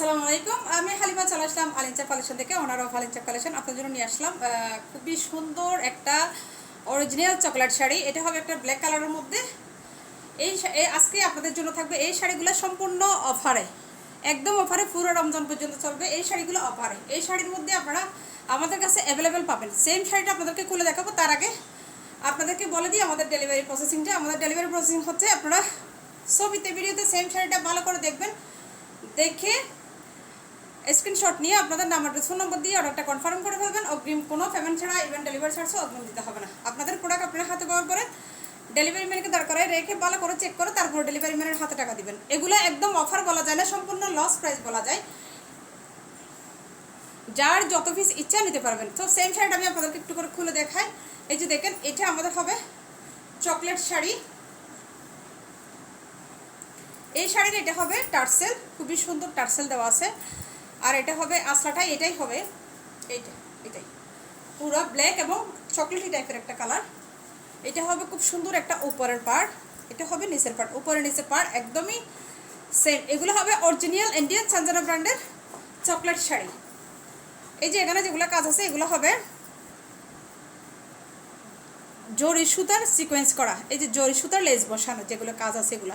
আসসালামু আলাইকুম। আমি হালিমা চলে আসলাম আলিঞ্চা কালেকশন থেকে ওনার অফ আলিঞ্চা কালেকশন আপনার জন্য নিয়ে আসলাম খুবই সুন্দর একটা অরিজিনাল চকলেট শাড়ি। এটা হবে একটা ব্ল্যাক কালারের মধ্যে। এই আজকে আপনাদের জন্য থাকবে এই শাড়িগুলো সম্পূর্ণ অফারে। একদম অফারে, পুরো রমজান পর্যন্ত চলবে এই শাড়িগুলো অফারে। এই শাড়ির মধ্যে আপনারা আমাদের কাছে অ্যাভেলেবেল পাবেন। সেম শাড়িটা আপনাদেরকে খুলে দেখাবো তার আগে। আপনাদেরকে বলে দিই, আমাদের ডেলিভারি প্রসেসিংটা আমাদের ডেলিভারি প্রসেসিং হচ্ছে আপনারা ছবিতে ভিডিওতে সেম শাড়িটা ভালো করে দেখবেন। দেখে স্ক্রিনশট নিয়ে আপনাদের নাম অ্যাড্রেস ফোন নম্বর দিয়ে অর্ডারটা কনফার্ম করে ফেলবেন। অগ্রিম কোনো পেমেন্ট ছাড়া ইভেন ডেলিভারি চার্জও অগ্রিম দিতে হবে না। আপনাদের প্রোডাক্ট আপনার হাতে পাওয়ার পরে ডেলিভারি ম্যানকে দরকার হয় রেখে ভালো করে চেক করে তারপর ডেলিভারি ম্যানের হাতে টাকা দিবেন। এগুলো একদম অফার বলা যায় না, সম্পূর্ণ লস প্রাইস বলা যায়। যার যত পিস ইচ্ছা নিতে পারবেন। তো সেম শাড়িটা আমি আপনাদেরকে একটু করে খুলে দেখাই। এই যে দেখেন, এটা আমাদের হবে চকলেট শাড়ি। এই শাড়ির এটা হবে টার্সেল, খুবই সুন্দর টার্সেল দেওয়া আছে। আর এটা হবে আসলাটা এটাই হবে। এইটা এটাই। পুরো ব্ল্যাক এবং চকলেটি টাইপের একটা কালার এটা হবে খুব সুন্দর একটা উপরের পার্ট এটা হবে নিচের পার্ট উপরের নিচের পার্ট একদমই সেম এগুলো হবে অরিজিনাল ইন্ডিয়ান সঞ্জনা ব্র্যান্ডের চকলেট শাড়ি। এই যে এখানে যেগুলো কাজ আছে, এগুলো হবে জরি সুতার সিকোয়েন্স করা। এই যে জরি সুতার লেস বসানো, যেগুলো কাজ আছে এগুলো।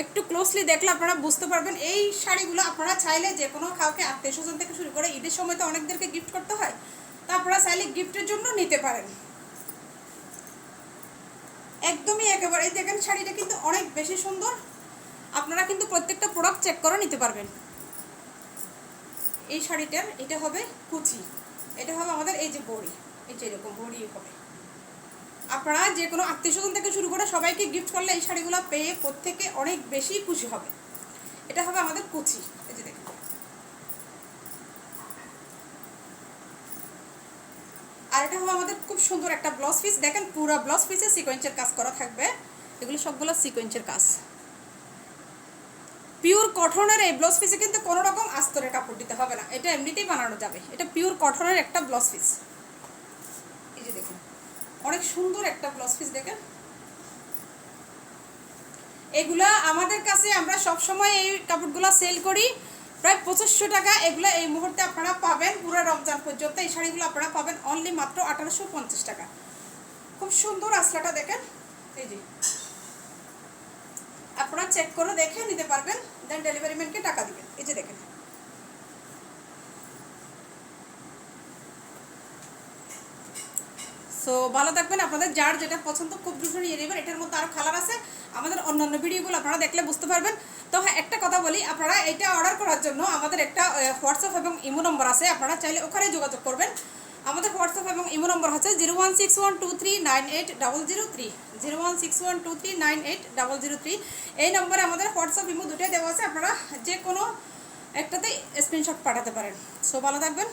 একটু ক্লোজলি দেখলে আপনারা বুঝতে পারবেন, এই শাড়িগুলো আপনারা চাইলে যে কোনো কাউকে আত্মীয় স্বজন থেকে শুরু করে ঈদের সময় তো অনেকদেরকে গিফট করতে হয়, তা আপনারা চাইলে গিফটের জন্য নিতে পারেন। একদমই একেবারে, এই দেখেন শাড়িটা কিন্তু অনেক বেশি সুন্দর, আপনারা কিন্তু প্রত্যেকটা প্রোডাক্ট চেক করে নিতে পারবেন। এই শাড়িটার, এটা হবে কুচি, এটা হবে আমাদের এই যে বড়ি, এই যে এরকম বড়ি হবে। আপনারা যে কোনো আত্মীয় স্বজন থেকে শুরু করে সবাইকে গিফট করলে এই শাড়িগুলো পেয়ে প্রত্যেকে অনেক বেশি খুশি হবে। এটা হবে আমাদের কুচি। এই যে দেখুন। আর এটা হবে আমাদের খুব সুন্দর একটা ব্লাউজ পিস দেখেন পুরো ব্লাউজ পিসে সিকোয়েন্সের কাজ করা থাকবে। এগুলো সবগুলো সিকোয়েন্সের কাজ। পিওর কটনের এই ব্লাউজ পিসে কিন্তু কোনো রকম আস্তরের কাপড় দিতে হবে না। এটা এমনিতেই বানানো যাবে। এটা পিওর কটনের একটা ব্লাউজ পিস এই যে দেখুন। অনেক সুন্দর একটা ব্লাউজ পিস দেখেন। এগুলা আমাদের কাছে আমরা সব সময় এই কাপড়গুলো সেল করি। প্রায় পঁচিশশো টাকা এগুলো এই মুহূর্তে আপনারা পাবেন পুরো রমজান পর্যন্ত। এই শাড়িগুলো আপনারা পাবেন অনলি মাত্র আঠারোশো পঞ্চাশ টাকা। খুব সুন্দর আসলাটা, দেখেন। এই যে। আপনারা চেক করে দেখে নিতে পারবেন দেন ডেলিভারি ম্যানকে টাকা দিবেন। এই যে দেখেন। সো ভালো থাকবেন। আপনাদের যার যেটা পছন্দ, খুব দ্রুত নিয়ে নেবেন। এটার মধ্যে আরও কালার আছে। আমাদের অন্যান্য ভিডিওগুলো আপনারা দেখলে বুঝতে পারবেন। তো হ্যাঁ একটা কথা বলি, আপনারা এটা অর্ডার করার জন্য আমাদের একটা হোয়াটসঅ্যাপ এবং ইমো নম্বর আছে। আপনারা চাইলে ওখানে যোগাযোগ করবেন। আমাদের হোয়াটসঅ্যাপ এবং ইমো নম্বর হচ্ছে zero one six one two three nine eight double zero three. Zero one six one two three nine eight double zero three. এই নম্বরে আমাদের হোয়াটসঅ্যাপ ইমো দুটোই দেওয়া আছে। আপনারা যে কোনো একটাতে স্ক্রিনশট পাঠাতে পারেন। সো ভালো থাকবেন।